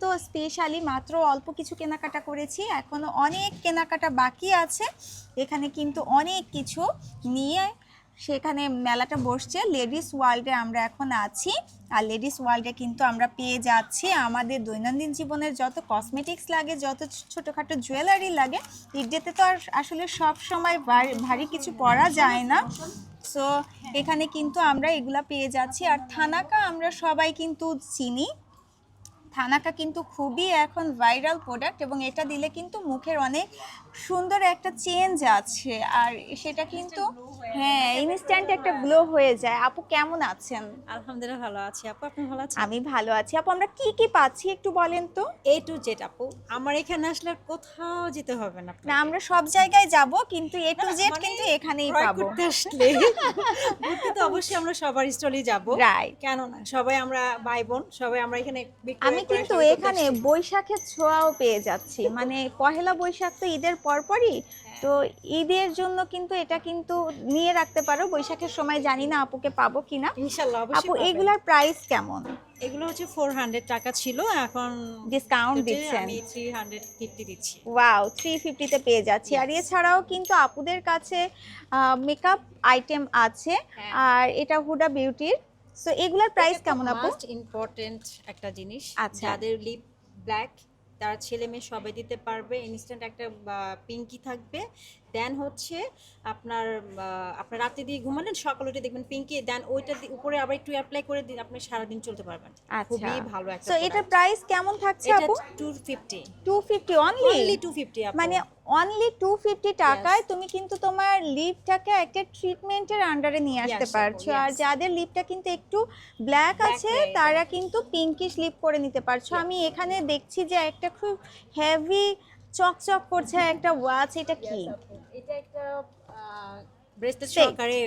তো স্পেশালি মাত্র অল্প কিছু কেনাকাটা করেছি। এখনও অনেক কেনাকাটা বাকি আছে। এখানে কিন্তু অনেক কিছু নিয়ে সেখানে মেলাটা বসছে। লেডিস ওয়ার্ল্ডে আমরা এখন আছি। আর লেডিস ওয়ার্ল্ডে কিন্তু আমরা পেয়ে যাচ্ছি আমাদের দৈনন্দিন জীবনের যত কসমেটিক্স লাগে, যত ছোটোখাটো জুয়েলারি লাগে ঈদে তো আর আসলে সব সময় ভারী কিছু পরা যায় না। সো এখানে কিন্তু আমরা এগুলা পেয়ে যাচ্ছি। আর থানাকা আমরা সবাই কিন্তু চিনি। থানাকা কিন্তু খুবই এখন ভাইরাল প্রোডাক্ট এবং এটা দিলে কিন্তু মুখের অনেক সুন্দর একটা চেঞ্জ আছে। আর সেটা কিন্তু হ্যাঁ ইনস্ট্যান্ট একটা গ্লো হয়ে যায়। আপু কেমন আছেন? আলহামদুলিল্লাহ ভালো আছি। আপু আপনি ভালো আছেন? আমি ভালো আছি। আপু আমরা কি কি পাচ্ছি একটু বলেন তো? এ টু জেড আপু। আমার এখানে আসলে কোথাও যেতে হবে না না আমরা সব জায়গায় যাব কিন্তু এ টু জেড কিন্তু এখানেই পাবো। আসলে ঘুরতে তো অবশ্যই আমরা সবার স্টলে যাব। রাইট কেন না সবাই আমরা ভাই বোন সবাই আমরা এখানে আমি কিন্তু এখানে। বৈশাখের ছোঁয়াও পেয়ে যাচ্ছি। মানে পহেলা বৈশাখ তো ঈদের পরপরই। হ্যাঁ। তো ঈদের জন্য কিন্তু এটা কিন্তু নিয়ে রাখতে পারো। বৈশাখের সময় জানি না আপুকে পাবো কিনা। ইনশাআল্লাহ আপু এগুলার প্রাইস কেমন? এগুলো হচ্ছে 400 টাকা ছিল এখন ডিসকাউন্ট দিচ্ছেন। আমি 350 দিচ্ছি। ওয়াও থ্রি ফিফটিতে পেয়ে যাচ্ছি। আর এছাড়াও কিন্তু আপুদের কাছে মেকআপ আইটেম আছে। হ্যাঁ। আর এটা হুডা বিউটির সো এগুলার প্রাইস কেমন আপু? মোস্ট ইম্পর্টেন্ট একটা জিনিস। আচ্ছা। যাদের লিপ ব্ল্যাক তার ছেলে মেয়ে সবাই দিতে পারবে। ইনস্ট্যান্ট একটা পিঙ্কি থাকবে। দেন হচ্ছে আপনার আপনার রাতে দিয়ে ঘুমালেন সকালে উঠে দেখবেন পিঙ্কি দেন ওইটা উপরে আবার একটু অ্যাপ্লাই করে দিন আপনি সারাদিন চলতে পারবেন। আচ্ছা। খুবই ভালো একটা সো এটার প্রাইস কেমন থাকছে আপু? Two fifty two fifty only only two fifty মানে অনলি টু ফিফটি টাকায় তুমি কিন্তু তোমার লিপটাকে একটা ট্রিটমেন্টের আন্ডারে নিয়ে আসতে আসতে পারছ। আর যাদের লিপটা কিন্তু একটু ব্ল্যাক আছে তারা কিন্তু পিঙ্কিশ লিপ করে নিতে পারছ। আমি এখানে দেখছি যে একটা খুব হেভি চকচক করছে একটা ওয়াচ এটা কি? এটা একটা ব্রেসলেট সহকারে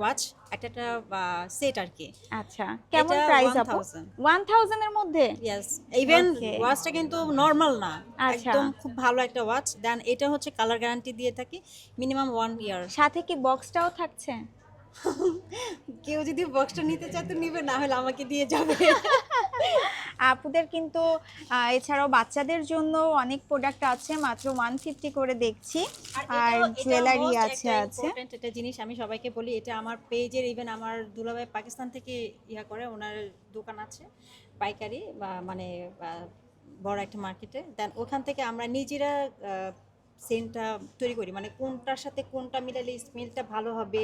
ওয়াচ একটা একটা সেট আর কি। আচ্ছা কেমন প্রাইস আপু? 1000 ওয়ান থাউজেন্ডের মধ্যে? ইয়েস ইভেন ওয়াচটা কিন্তু নর্মাল না। আচ্ছা। একদম খুব ভালো একটা ওয়াচ দেন এটা হচ্ছে কালার গ্যারান্টি দিয়ে থাকি মিনিমাম ওয়ান ইয়ার সাথে কি বক্সটাও থাকছে? কেউ যদি বক্সটা নিতে চায় তো নিবে না হলে আমাকে দিয়ে যাবে। আপুদের কিন্তু এছাড়াও বাচ্চাদের জন্য অনেক প্রোডাক্ট আছে মাত্র ওয়ান ফিফটি করে দেখছি। আর জুয়েলারি আছে আছে। একটা জিনিস আমি সবাইকে বলি এটা আমার পেজের ইভেন আমার দুলাভাই পাকিস্তান থেকে ইয়া করে ওনার দোকান আছে পাইকারি বা মানে বড় একটা মার্কেটে দেন ওখান থেকে আমরা নিজেরা সেন্টটা তৈরি করি মানে কোনটার সাথে কোনটা মিলালে স্মেলটা ভালো হবে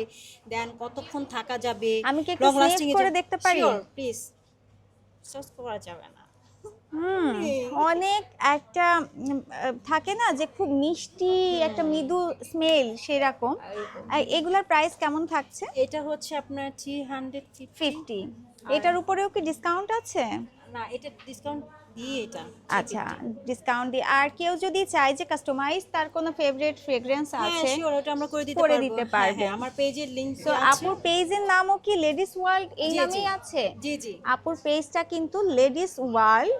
দেন কতক্ষণ থাকা যাবে আমি কি করে দেখতে পারি? প্লিজ সস করা যাবে না। হুম অনেক একটা থাকে না যে খুব মিষ্টি একটা মৃদু স্মেল সেরকম। এগুলার প্রাইস কেমন থাকছে? এটা হচ্ছে আপনার থ্রি হান্ড্রেড ফিফটি এটার উপরেও কি ডিসকাউন্ট আছে? না এটা ডিসকাউন্ট দিয়ে এটা আচ্ছা ডিসকাউন্ট দিয়ে। আর কেউ যদি চায় যে কাস্টমাইজ তার কোনো ফেভারিট ফ্রেগ্রেন্স হ্যাঁ আছে শিওর ওটা আমরা করে দিতে করে দিতে হ্যাঁ, পারব। হ্যাঁ, আমার পেজের লিংক তো আপুর পেজের নামও কি লেডিস ওয়ার্ল্ড এই। নামেই আছে? জি জি। আপুর পেজটা কিন্তু লেডিস ওয়ার্ল্ড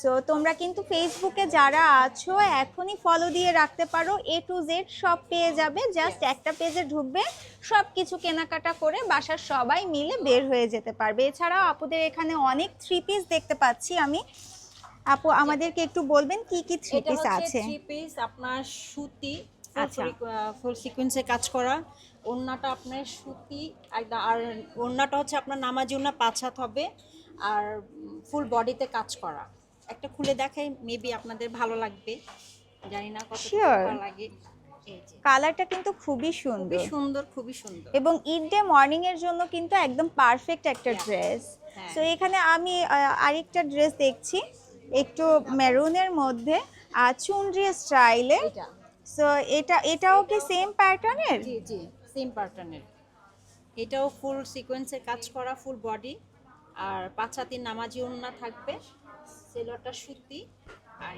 সো তোমরা কিন্তু ফেসবুকে যারা আছো এখনই ফলো দিয়ে রাখতে পারো। এ টু জেড সব পেয়ে যাবে। জাস্ট একটা পেজে ঢুকবে সব কিছু কেনাকাটা করে বাসার সবাই মিলে বের হয়ে যেতে পারবে। এছাড়াও আপুদের এখানে অনেক থ্রি পিস দেখতে পাচ্ছি আমি। আপু আমাদেরকে একটু বলবেন কি কি থ্রি পিস আছে? থ্রি পিস আপনার সুতি আচ্ছা। ফুল সিকোয়েন্সে কাজ করা। ওড়নাটা আপনার সুতি একদম আর ওড়নাটা হচ্ছে আপনার নামাজি ওড়না পাঁচ হাত হবে আর ফুল বডিতে কাজ করা। একটা খুলে দেখাই মেবি আপনাদের ভালো লাগবে। জানি না কত লাগে। কালারটা কিন্তু খুবই খুবই সুন্দর সুন্দর খুবই সুন্দর। এবং ঈদ ডে মর্নিং এর জন্য কিন্তু একদম পারফেক্ট একটা ড্রেস হ্যাঁ। তো এখানে আমি আরেকটা ড্রেস দেখছি। একটু মেরুনের মধ্যে আর চুনরি স্টাইলে সো এটা। এটাও কি সেম প্যাটার্নের জি জি সেম প্যাটার্নের এটাও ফুল সিকোয়েন্সে কাজ করা ফুল বডি আর পাঁচ হাতির নামাজি ওড়না থাকবে সেলোটা সুতি আর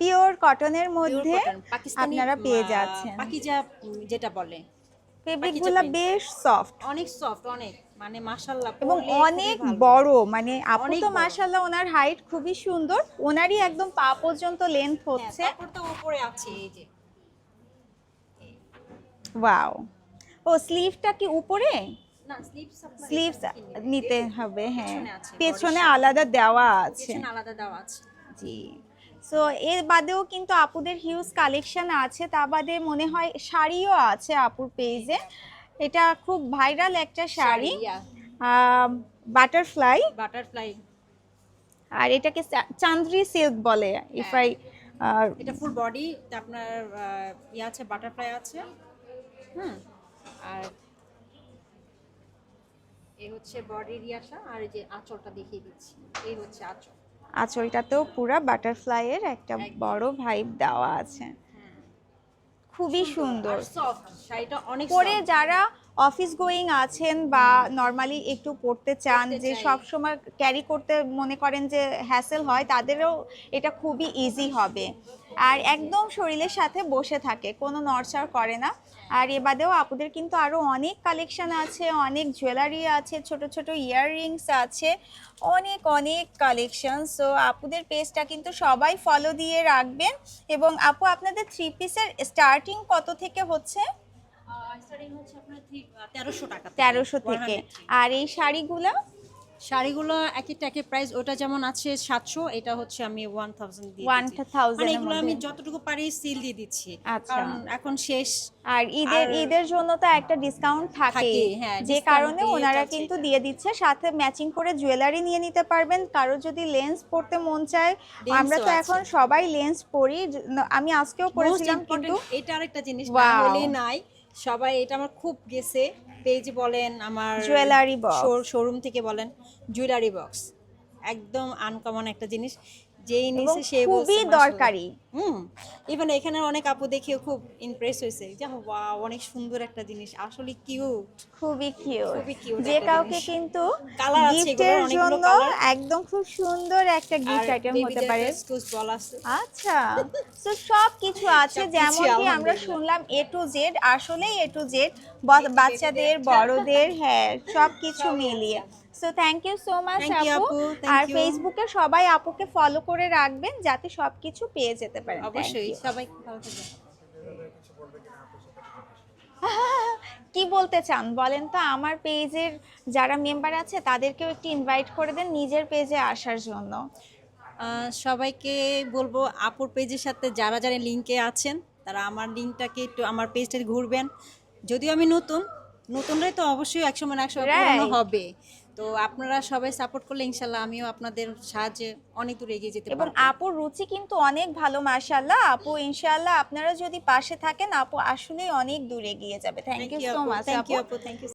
পিওর কটনের মধ্যে আপনারা পেয়ে যাচ্ছেন। পাকিজা যেটা বলে। ফেব্রিকগুলো বেশ সফট অনেক সফট অনেক। মানে মাশাল্লাহ এবং অনেক বড় মানে আপু অনেক তো। মাশাল্লাহ ওনার হাইট খুবই সুন্দর ওনারই একদম পা পর্যন্ত লেন্থ হ্যাঁ, হচ্ছে। কাপড়টা উপরে আছে এই যে। ওয়াও ও স্লিভটা কি উপরে? স্লিভস নিতে হবে হ্যাঁ। পেছনে আলাদা দেওয়া আছে। পেছনে আলাদা দেওয়া আছে। জি। সো এর বাদেও কিন্তু আপুদের হিউজ কালেকশন আছে তা বাদে মনে হয় শাড়িও আছে আপুর পেজে এটা খুব ভাইরাল একটা শাড়ি বাটারফ্লাই বাটারফ্লাই আর এটাকে চান্দ্রি সিল্ক বলে ইফ হ্যাঁ। আই এটা ফুল বডি আপনার ইয়ে আছে বাটারফ্লাই আছে। হুম। আর এই হচ্ছে বডির ইয়াটা আর এই যে আঁচলটা দেখিয়ে দিচ্ছি। এই হচ্ছে আঁচল। আঁচলটাতেও পুরা বাটারফ্লাই এর একটা বড় ভাইব দেওয়া আছে। খুবই সুন্দর অনেক পরে যারা অফিস গোয়িং আছেন বা নর্মালি একটু পড়তে চান যে। সব সময় ক্যারি করতে মনে করেন যে হ্যাসেল হয় তাদেরও এটা খুবই ইজি হবে। আর একদম শরীরের সাথে বসে থাকে কোনো নড়চড় করে না। আর এ বাদেও আপুদের কিন্তু আরও অনেক কালেকশন আছে অনেক জুয়েলারি আছে ছোট ছোট ইয়াররিংস আছে অনেক অনেক কালেকশন সো আপুদের পেজটা কিন্তু সবাই ফলো দিয়ে রাখবেন। এবং আপু আপনাদের থ্রি পিসের স্টার্টিং কত থেকে হচ্ছে? 1300 টাকা তেরোশো থেকে। আর এই শাড়িগুলো? শাড়িগুলো একই টাকের প্রাইস ওটা যেমন আছে সাতশো এটা হচ্ছে আমি ওয়ান থাউজেন্ড দিয়ে ওয়ান থাউজেন্ড এগুলো আমি যতটুকু পারি সিল দিয়ে দিচ্ছি। আচ্ছা। কারণ এখন শেষ। আর ঈদের ঈদের জন্য তো একটা ডিসকাউন্ট থাকে। হ্যাঁ, যে কারণে ওনারা কিন্তু দিয়ে দিচ্ছে সাথে ম্যাচিং করে জুয়েলারি নিয়ে নিতে পারবেন। কারও যদি লেন্স পড়তে মন চায় আমরা তো এখন সবাই লেন্স পরি। আমি আজকেও পরেছিলাম কিন্তু এটা আরেকটা জিনিস নাই। সবাই এটা আমার খুব গেছে। পেজ বলেন আমার জুয়েলারি. শোরুম থেকে বলেন জুয়েলারি বক্স একদম আনকমন একটা জিনিস যেই সে খুবই দরকারি। হুম। ইভেন এখানে অনেক আপু দেখেও খুব ইমপ্রেস হয়েছে যে ওয়াও অনেক সুন্দর একটা জিনিস আসলে কিউট খুবই কিউট খুবই cute যে কাউকে কিন্তু Colour আছে গিফটের জন্য একদম খুব সুন্দর একটা গিফট আইটেম হতে পারে। বল আছে। আচ্ছা। তো সব কিছু আছে। সবকিছুই যেমনটি আমরা শুনলাম এ টু জেড আসলেই এ টু জেড বাচ্চাদের বড়দের হ্যাঁ সব কিছু মিলিয়ে। So thank you so much আপু আর ফেসবুকে সবাই আপুকে ফলো করে রাখবেন যাতে সবকিছু পেয়ে যেতে পারেন। Thank অবশ্যই সবাই ভালো কি বলতে চান বলেন তো? আমার পেজের যারা মেম্বার আছে তাদেরকেও একটু ইনভাইট করে দেন নিজের পেজে আসার জন্য। সবাইকে বলব আপুর পেজের সাথে যারা যারা লিঙ্কে আছেন তারা আমার লিঙ্কটাকে একটু আমার পেজটা ঘুরবেন। যদিও আমি নতুন নতুনরাই তো অবশ্যই একসময় না একসময় হবে। তো আপনারা সবাই সাপোর্ট করলে ইনশাল্লাহ আমিও আপনাদের সাহায্যে অনেক দূর এগিয়ে যেতে এবং পারব। আপুর রুচি কিন্তু অনেক ভালো মাশাআল্লাহ। আপু ইনশাআল্লাহ আপনারা যদি পাশে থাকেন আপু আসলেই অনেক দূর এগিয়ে যাবে। Thank you so much thank you আপু। Thank you